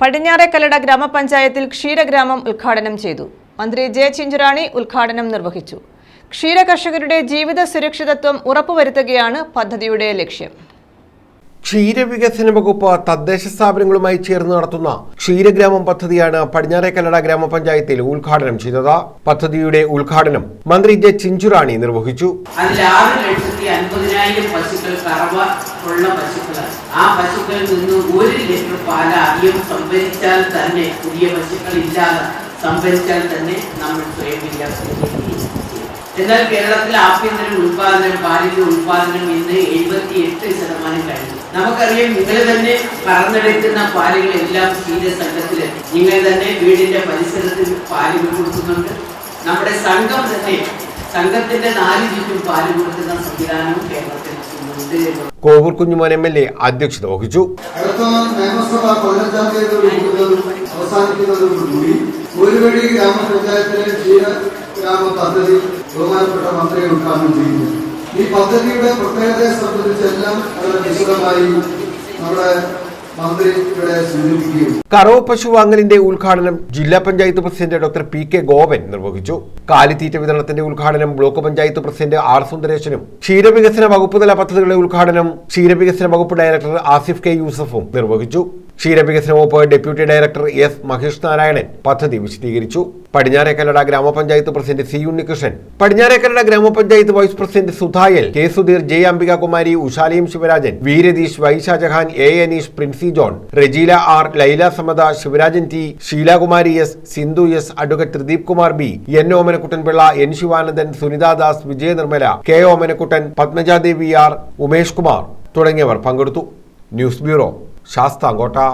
പടിഞ്ഞാറേക്കല്ലട ഗ്രാമപഞ്ചായത്തിൽ ക്ഷീരഗ്രാമം ഉദ്ഘാടനം ചെയ്തു. മന്ത്രി ജെ ചിഞ്ചുറാണി ഉദ്ഘാടനം നിർവഹിച്ചു. ക്ഷീര കർഷകരുടെ ജീവിത സുരക്ഷിതത്വം ഉറപ്പുവരുത്തുകയാണ് പദ്ധതിയുടെ ലക്ഷ്യം. ക്ഷീരവികസന വകുപ്പ് തദ്ദേശ സ്ഥാപനങ്ങളുമായി ചേർന്ന് നടത്തുന്ന ക്ഷീരഗ്രാമം പദ്ധതിയാണ് പടിഞ്ഞാറേക്കല്ലട ഗ്രാമപഞ്ചായത്തിൽ ഉദ്ഘാടനം ചെയ്തത്. പദ്ധതിയുടെ ഉദ്ഘാടനം മന്ത്രി ജെ ചിഞ്ചുറാണി നിർവഹിച്ചു. ആ പശുക്കളിൽ നിന്ന് ഒരു ലിറ്റർ പാൽ അധികം സംഭരിച്ചാൽ തന്നെ പുതിയ പശുക്കൾ ഇല്ലാതെ സംഭരിച്ചാൽ തന്നെ നമ്മൾ സ്വയം എന്നാൽ കേരളത്തിലെ ആഭ്യന്തര ഉൽപാദനം പാലിന്റെ ഉൽപാദനം ഇന്ന് എഴുപത്തി എട്ട് നമുക്കറിയാം നിങ്ങൾ തന്നെ പറന്നെടുക്കുന്ന പാലുകളെല്ലാം ക്ഷീരസംഘത്തിൽ നിങ്ങൾ തന്നെ വീടിന്റെ പരിസരത്തിൽ പാലുകൾ കൊടുക്കുന്നുണ്ട്. നമ്മുടെ സംഘം തന്നെ സംഘത്തിന്റെ നാല് ചുറ്റും പാൽ കൊടുക്കുന്ന സംവിധാനവും കേരളത്തിൽ Kovoor Kunjumon M L A അധ്യക്ഷത വഹിച്ചു. അടുത്ത നിയമസഭ പതിനഞ്ചാം തീയതി വിളിക്കുന്നതും അവസാനിക്കുന്നതോടുകൂടി ഒരു വഴി ഗ്രാമപഞ്ചായത്തിലെ ക്ഷീര ഗ്രാമ പദ്ധതി ബഹുമാനപ്പെട്ട മന്ത്രി ഉദ്ഘാടനം ചെയ്യുന്നു. ഈ പദ്ധതിയുടെ പ്രത്യേകതയെ സംബന്ധിച്ച് എല്ലാം വിശദമായി നമ്മുടെ കറോ പശു വാങ്ങലിന്റെ ഉദ്ഘാടനം ജില്ലാ panchayat president doctor P K Gopan നിർവഹിച്ചു. കാലിത്തീറ്റ വിതരണത്തിന്റെ ഉദ്ഘാടനം ബ്ലോക്ക് പഞ്ചായത്ത് പ്രസിഡന്റ് ആർ സുന്ദരേശനും. ക്ഷീരവികസന വകുപ്പ് തല പദ്ധതികളുടെ ഉദ്ഘാടനം ക്ഷീരവികസന വകുപ്പ് ഡയറക്ടർ ആസിഫ് കെ യൂസഫും നിർവഹിച്ചു. ക്ഷീരവികസന വകുപ്പ് deputy director S Mahesh Narayanan പദ്ധതി വിശദീകരിച്ചു. പടിഞ്ഞാറേക്കല്ലട ഗ്രാമപഞ്ചായത്ത് പ്രസിഡന്റ് സി ഉണ്ണികൃഷ്ണൻ പടിഞ്ഞാറേക്കല്ലട ഗ്രാമപഞ്ചായത്ത് വൈസ് പ്രസിഡന്റ് സുധായൽ K Sudheer J Ambikakumari ഉഷാലയും Sivarajan V Ratheesh Y Shajahan A Aneesh Princy John Rejeela R Laila Samatha Sivarajan T Sheelakumari S Sindhu S advocate Thrideep Kumar B N Omanakuttanpillai N Sivanandan Sunithadas Vijaya Nirmala K Omanakuttan Padmajadevi R Umesh Kumar തുടങ്ങിയവർ പങ്കെടുത്തു. News bureau. शास्ता गोटा